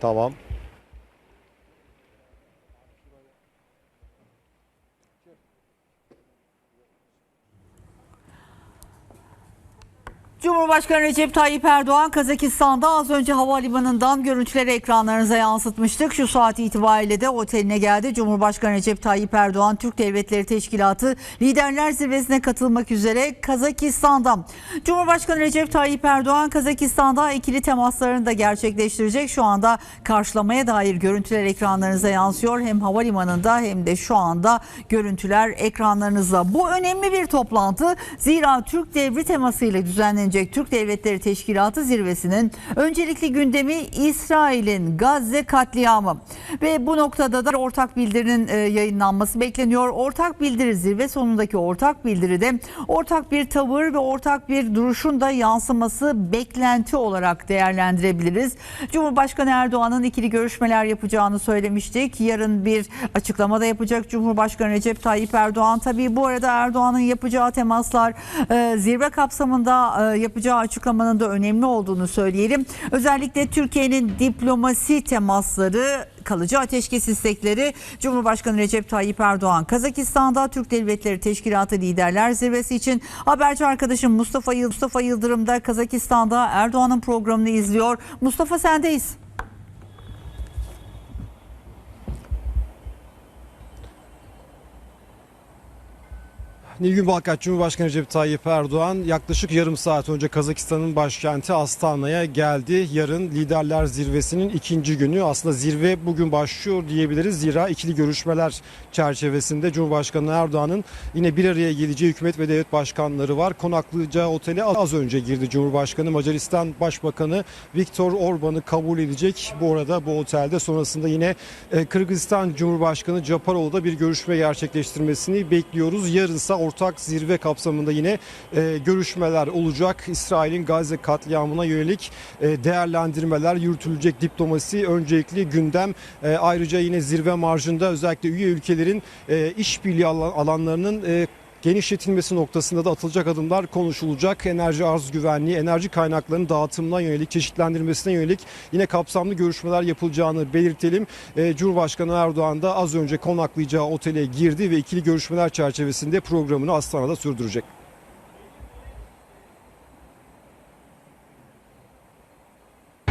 Tamam. Cumhurbaşkanı Recep Tayyip Erdoğan Kazakistan'da az önce havalimanından görüntüleri ekranlarınıza yansıtmıştık. Şu saat itibariyle de oteline geldi. Cumhurbaşkanı Recep Tayyip Erdoğan Türk Devletleri Teşkilatı Liderler Zirvesi'ne katılmak üzere Kazakistan'da. Cumhurbaşkanı Recep Tayyip Erdoğan Kazakistan'da ikili temaslarını da gerçekleştirecek. Şu anda karşılamaya dair görüntüler ekranlarınıza yansıyor. Hem havalimanında hem de şu anda görüntüler ekranlarınızda. Bu önemli bir toplantı. Zira Türk devri temasıyla düzenlenecek Türk Devletleri Teşkilatı zirvesinin öncelikli gündemi İsrail'in Gazze katliamı. Ve bu noktada da ortak bildirinin e, yayınlanması bekleniyor. Ortak bildiri zirve sonundaki ortak bildiride ortak bir tavır ve ortak bir duruşun da yansıması beklenti olarak değerlendirebiliriz. Cumhurbaşkanı Erdoğan'ın ikili görüşmeler yapacağını söylemiştik. Yarın bir açıklama da yapacak Cumhurbaşkanı Recep Tayyip Erdoğan. Tabii bu arada Erdoğan'ın yapacağı temaslar e, zirve kapsamında e, yapacağı açıklamanın da önemli olduğunu söyleyelim. Özellikle Türkiye'nin diplomasi temasları kalıcı ateşkes istekleri Cumhurbaşkanı Recep Tayyip Erdoğan Kazakistan'da Türk Devletleri Teşkilatı Liderler Zirvesi için haberci arkadaşım Mustafa, Mustafa Yıldırım da Kazakistan'da Erdoğan'ın programını izliyor. Mustafa sendeyiz. Nilgün Balkaç Cumhurbaşkanı Recep Tayyip Erdoğan yaklaşık yarım saat önce Kazakistan'ın başkenti Astana'ya geldi. Yarın liderler zirvesinin ikinci günü. Aslında zirve bugün başlıyor diyebiliriz. Zira ikili görüşmeler çerçevesinde Cumhurbaşkanı Erdoğan'ın yine bir araya geleceği hükümet ve devlet başkanları var. Konaklayacağı otele az önce girdi Cumhurbaşkanı. Macaristan Başbakanı Viktor Orban'ı kabul edecek. Bu arada bu otelde sonrasında yine e, Kırgızistan Cumhurbaşkanı Japarov'da bir görüşme gerçekleştirmesini bekliyoruz. Yarınsa ortak zirve kapsamında yine e, görüşmeler olacak. İsrail'in Gazze katliamına yönelik e, değerlendirmeler yürütülecek diplomasi öncelikli gündem. E, ayrıca yine zirve marjında özellikle üye ülkelerin e, işbirliği alan- alanlarının e, genişletilmesi noktasında da atılacak adımlar konuşulacak. Enerji arz güvenliği, enerji kaynaklarının dağıtımına yönelik, çeşitlendirmesine yönelik yine kapsamlı görüşmeler yapılacağını belirtelim. Ee, Cumhurbaşkanı Erdoğan da az önce konaklayacağı otele girdi ve ikili görüşmeler çerçevesinde programını Astana'da sürdürecek.